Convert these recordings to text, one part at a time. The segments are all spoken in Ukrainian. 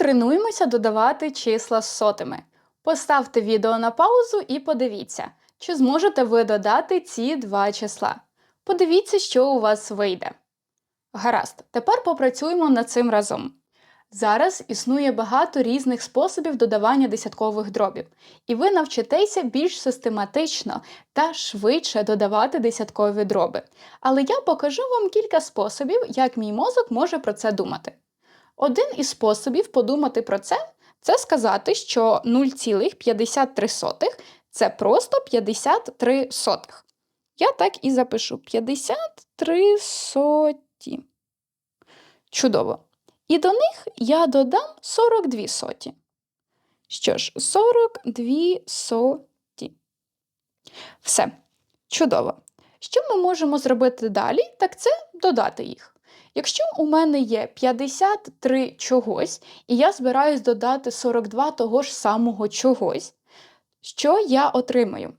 Потренуємося додавати числа з сотими. Поставте відео на паузу і подивіться, чи зможете ви додати ці два числа. Подивіться, що у вас вийде. Гаразд, тепер попрацюємо над цим разом. Зараз існує багато різних способів додавання десяткових дробів, і ви навчитеся більш систематично та швидше додавати десяткові дроби. Але я покажу вам кілька способів, як мій мозок може про це думати. Один із способів подумати про це це сказати, що 0,53 це просто 53 сотих. Я так і запишу 53 соті. Чудово. І до них я додам 42 соті. Що ж, 42 соті. Все. Чудово. Що ми можемо зробити далі, так це додати їх. Якщо у мене є 53 чогось, і я збираюсь додати 42 того ж самого чогось, що я отримаю?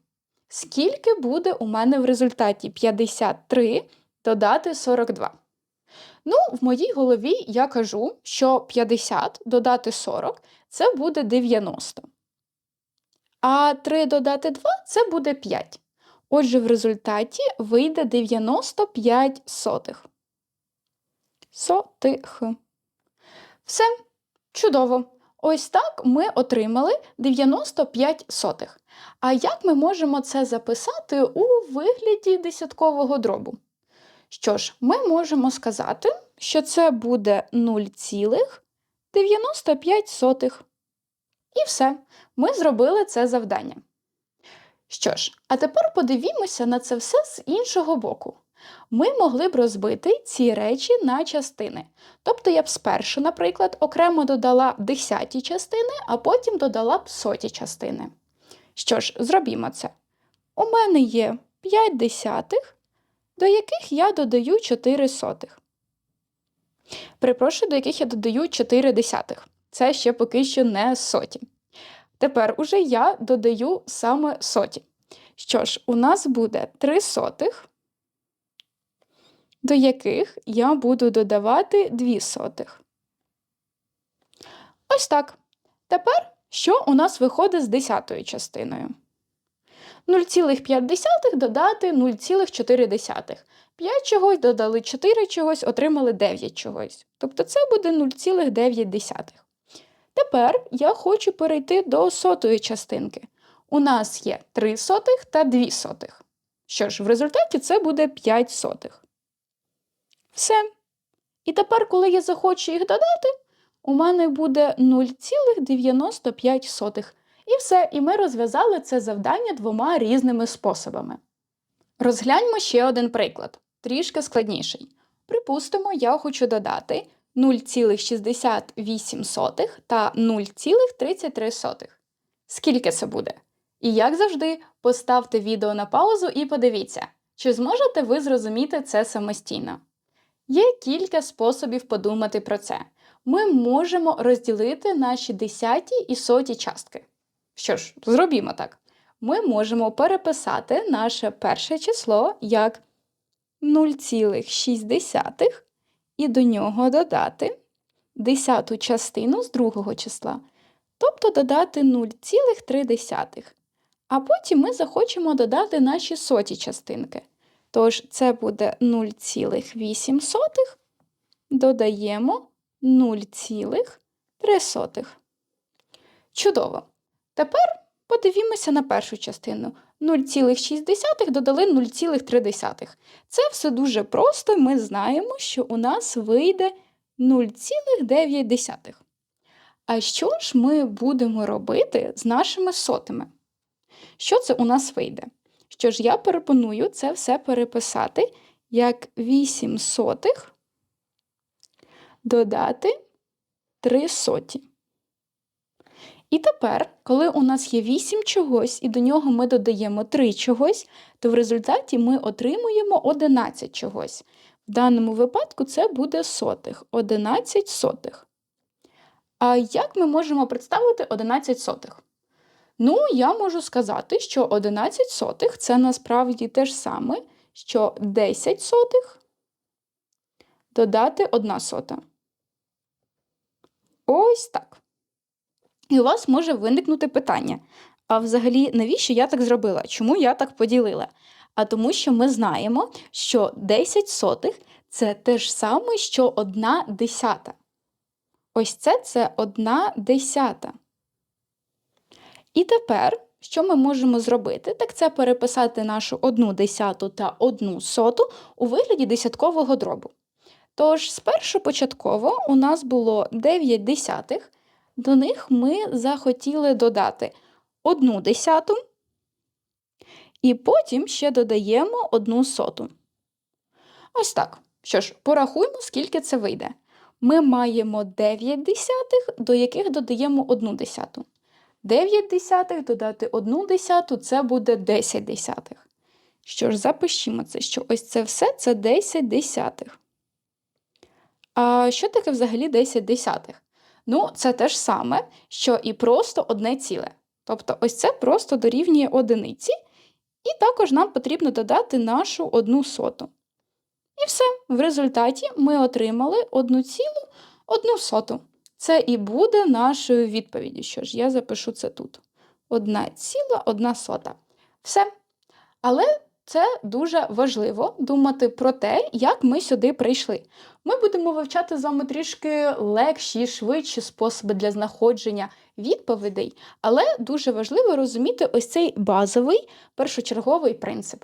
Скільки буде у мене в результаті 53 додати 42? Ну, в моїй голові я кажу, що 50 додати 40 це буде 90. А 3 додати 2 це буде 5. Отже, в результаті вийде 95 сотих. Сотих. Все чудово. Ось так ми отримали 95 сотих. А як ми можемо це записати у вигляді десяткового дробу? Що ж, ми можемо сказати, що це буде 0,95. І все, ми зробили це завдання. Що ж, а тепер подивімося на це все з іншого боку. Ми могли б розбити ці речі на частини. Тобто я б спершу, наприклад, окремо додала десяті частини, а потім додала б соті частини. Що ж, зробімо це. У мене є 5 десятих, до яких я додаю 4 сотих. Припрошую, до яких я додаю 4 десятих. Це ще поки що не соті. Тепер уже я додаю саме соті. Що ж, у нас буде 3 сотих, до яких я буду додавати 2 сотих. Ось так. Тепер що у нас виходить з десятою частиною? 0,5 додати 0,4. 5 чогось додали 4 чогось, отримали 9 чогось. Тобто це буде 0,9. Тепер я хочу перейти до сотої частинки. У нас є 3 сотих та 2 сотих. Що ж, в результаті це буде 5 сотих. Все. І тепер, коли я захочу їх додати, у мене буде 0,95. І все, і ми розв'язали це завдання двома різними способами. Розгляньмо ще один приклад, трішки складніший. Припустимо, я хочу додати 0,68 та 0,33. Скільки це буде? І як завжди, поставте відео на паузу і подивіться, чи зможете ви зрозуміти це самостійно. Є кілька способів подумати про це. Ми можемо розділити наші десяті і соті частки. Що ж, зробімо так. Ми можемо переписати наше перше число як 0,6 і до нього додати десяту частину з другого числа, тобто додати 0,3. А потім ми захочемо додати наші соті частинки. Тож це буде 0,8, додаємо 0,3. Чудово. Тепер подивімося на першу частину. 0,6 додали 0,3. Це все дуже просто, ми знаємо, що у нас вийде 0,9. А що ж ми будемо робити з нашими сотими? Що це у нас вийде? Що ж, я пропоную це все переписати як 8 сотих додати 3 соті. І тепер, коли у нас є 8 чогось, і до нього ми додаємо 3 чогось, то в результаті ми отримуємо 11 чогось. В даному випадку це буде сотих, 11 сотих. А як ми можемо представити 11 сотих? Ну, я можу сказати, що 11 сотих це насправді те ж саме, що 10 сотих додати 1 сота. Ось так. І у вас може виникнути питання: а взагалі, навіщо я так зробила? Чому я так поділила? А тому, що ми знаємо, що 10 сотих це те ж саме, що 1 десята. Ось це це 1 десята. І тепер, що ми можемо зробити? Так це переписати нашу 1 десяту та 1 соту у вигляді десяткового дробу. Тож, спершу початково у нас було 9 десятих, до них ми захотіли додати 1 десяту, і потім ще додаємо 1 соту. Ось так. Що ж, порахуємо, скільки це вийде. Ми маємо 9 десятих, до яких додаємо 1 десяту. 9 десятих додати 1 десяту це буде 10 десятих. Що ж, запишімо це, що ось це все це 10 десятих. А що таке взагалі 10 десятих? Ну, це те ж саме, що і просто одне ціле. Тобто, ось це просто дорівнює одиниці, і також нам потрібно додати нашу одну соту. І все, в результаті ми отримали одну цілу одну соту. Це і буде нашою відповіддю. Що ж, я запишу це тут. Одна ціла, одна сота. Все. Але це дуже важливо думати про те, як ми сюди прийшли. Ми будемо вивчати з вами трішки легші, швидші способи для знаходження відповідей, але дуже важливо розуміти ось цей базовий першочерговий принцип.